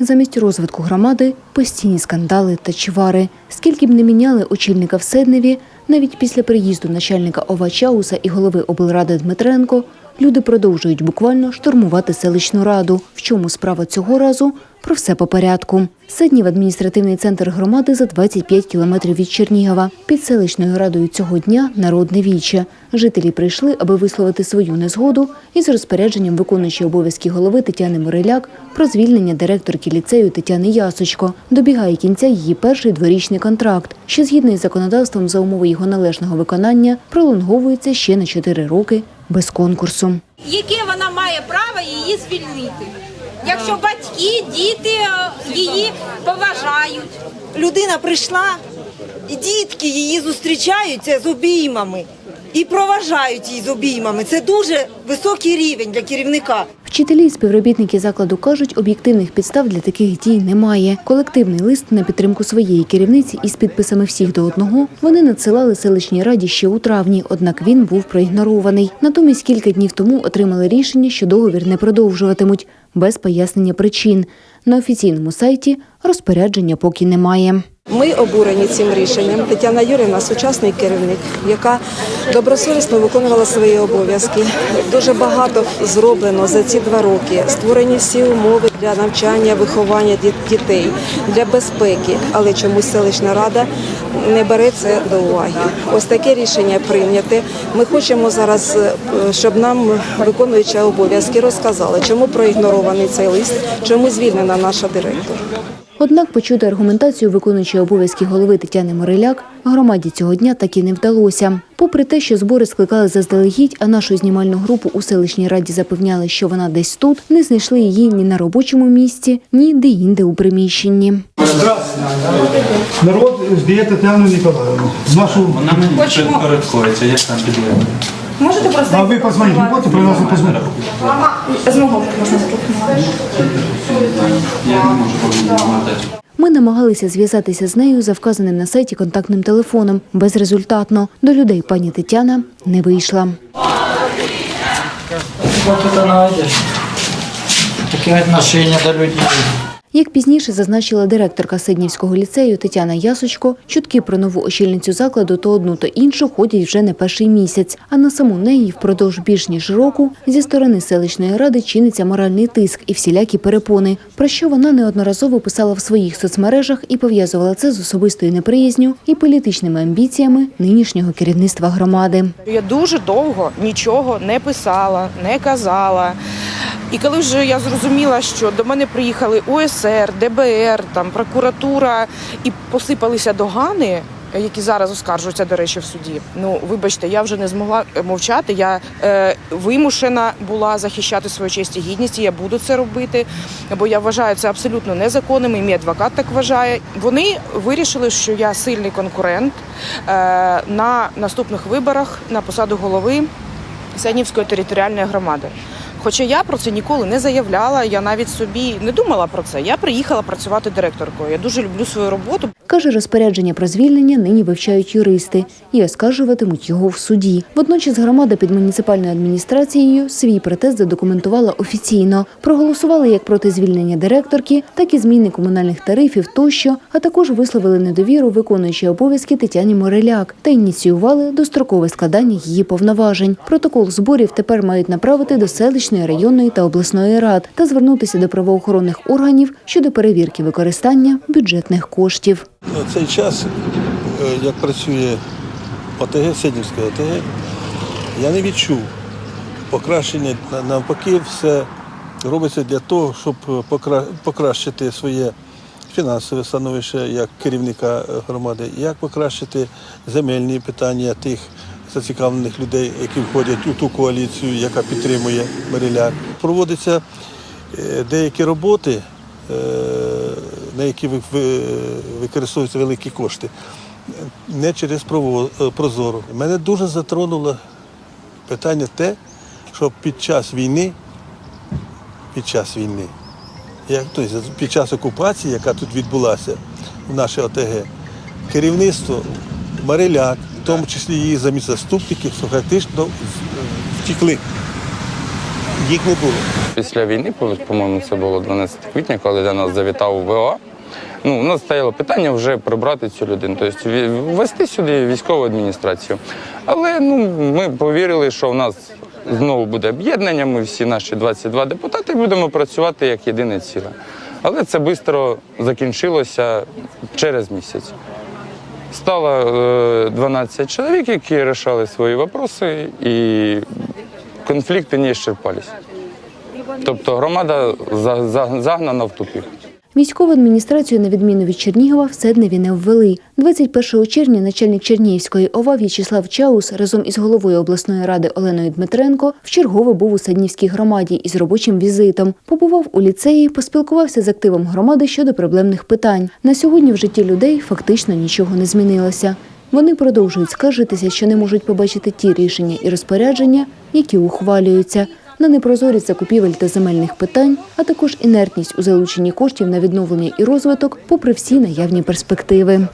Замість розвитку громади постійні скандали та чвари. Скільки б не міняли очільника в Седневі, навіть після приїзду начальника ОВА Чауса і голови облради Дмитренко, люди продовжують буквально штурмувати селищну раду. В чому справа цього разу? Про все по порядку. Седнів – адміністративний центр громади за 25 кілометрів від Чернігова. Під селищною радою цього дня – народне віче. Жителі прийшли, аби висловити свою незгоду із розпорядженням виконуючої обов'язки голови Тетяни Мореляк про звільнення директорки ліцею Тетяни Ясочко. Добігає кінця її перший дворічний контракт, що згідно із законодавством за умови його належного виконання пролонговується ще на 4 роки без конкурсу. яке вона має право її звільнити. Якщо батьки, діти е, її поважають. людина прийшла, і дітки її зустрічаються з обіймами і проважають її з обіймами. Це дуже високий рівень для керівника. Вчителі і співробітники закладу кажуть, об'єктивних підстав для таких дій немає. Колективний лист на підтримку своєї керівниці із підписами всіх до одного вони надсилали селищній раді ще у травні, однак він був проігнорований. Натомість кілька днів тому отримали рішення, що договір не продовжуватимуть без пояснення причин. На офіційному сайті розпорядження поки немає. Ми обурені цим рішенням. Тетяна Юрівна сучасний керівник, яка добросовісно виконувала свої обов'язки. Дуже багато зроблено за ці два роки. Створені всі умови для навчання, виховання дітей, для безпеки. Але чомусь селищна рада не бере це до уваги. Ось таке рішення прийняте. Ми хочемо зараз, е, щоб нам виконуюча обов'язки розказали, чому проігнорований цей лист, чому звільнена наша директор. Однак почути аргументацію виконуючої обов'язки голови Тетяни Мореляк громаді цього дня так і не вдалося. Попри те, що збори скликали заздалегідь, а нашу знімальну групу у селищній раді запевняли, що вона десь тут, не знайшли її ні на робочому місці, ні де-інде у приміщенні. Здравствуйте. Народ жде Тетяну Ніколаївну. Нашу... Вона мені підпорядкується, як там підлегло. Можете просто А ви позвоніть, не будете, при нас позвонити. з мого можна зателефонувати. Я не можу повідомити. Ми намагалися зв'язатися з нею за вказаним на сайті контактним телефоном. Безрезультатно. До людей пані Тетяна не вийшла. Такие отношения до людей. Як пізніше зазначила директорка Сиднівського ліцею Тетяна Ясочко, чутки про нову очільницю закладу то одну, то іншу ходять вже не перший місяць. А на саму неї впродовж більш ніж року зі сторони селищної ради чиниться моральний тиск і всілякі перепони, про що вона неодноразово писала в своїх соцмережах і пов'язувала це з особистою неприязню і політичними амбіціями нинішнього керівництва громади. Я дуже довго нічого не писала, не казала. І коли вже я зрозуміла, що до мене приїхали ОСР, ДБР, там прокуратура і посипалися догани. Які зараз оскаржуються, до речі, в суді. Ну вибачте, я вже не змогла мовчати. Я е, вимушена була захищати свою честь і гідність. і Я буду це робити, бо я вважаю це абсолютно незаконним. І мій адвокат так вважає. Вони вирішили, що я сильний конкурент е, на наступних виборах на посаду голови Сенівської територіальної громади. Хоча я про це ніколи не заявляла, я навіть собі не думала про це. Я приїхала працювати директоркою. Я дуже люблю свою роботу. Каже, розпорядження про звільнення нині вивчають юристи і оскаржуватимуть його в суді. Водночас громада під муніципальною адміністрацією свій протест задокументувала офіційно. Проголосували як проти звільнення директорки, так і зміни комунальних тарифів тощо, а також висловили недовіру виконуючій обов'язки Тетяні Мореляк та ініціювали дострокове складання її повноважень. Протокол зборів тепер мають направити до селищної, районної та обласної рад та звернутися до правоохоронних органів щодо перевірки використання бюджетних коштів. На цей час, е, як працює ОТГ, Сиднівське ОТГ, я не відчув покращення. Навпаки, все робиться для того, щоб покращити своє фінансове становище як керівника е, громади, як покращити земельні питання тих зацікавлених людей, які входять у ту коаліцію, яка підтримує Мариляк. Проводяться е, деякі роботи, е, на які ви- ви- використовуються великі кошти, не через е, Прозоро. Мене дуже затронуло питання те, що під час війни, під час війни, як, тобто, під час окупації, яка тут відбулася в наше ОТГ, керівництво Мариляк, в тому числі її замість заступників, фактично з- втікли. їх не було. Після війни, по-моєму, це було 12 квітня, коли до нас завітав ВОА. Ну, у нас стояло питання вже прибрати цю людину, тобто ввести сюди військову адміністрацію. Але ну, ми повірили, що в нас знову буде об'єднання, ми всі наші 22 депутати будемо працювати як єдине ціле. Але це швидко закінчилося через місяць. Стало е, 12 чоловік, які решали свої питання, і конфлікти не ісчерпались. Тобто громада за- за- загнана в тупік. Військову адміністрацію, на відміну від Чернігова, в Седневі не ввели. 21 червня начальник Чернігівської ОВА В'ячеслав Чаус разом із головою обласної ради Оленою Дмитренко вчергове був у Седнівській громаді із робочим візитом. Побував у ліцеї, поспілкувався з активом громади щодо проблемних питань. На сьогодні в житті людей фактично нічого не змінилося. Вони продовжують скаржитися, що не можуть побачити ті рішення і розпорядження, які ухвалюються. На непрозорість закупівель та земельних питань, а також інертність у залученні коштів на відновлення і розвиток, попри всі наявні перспективи.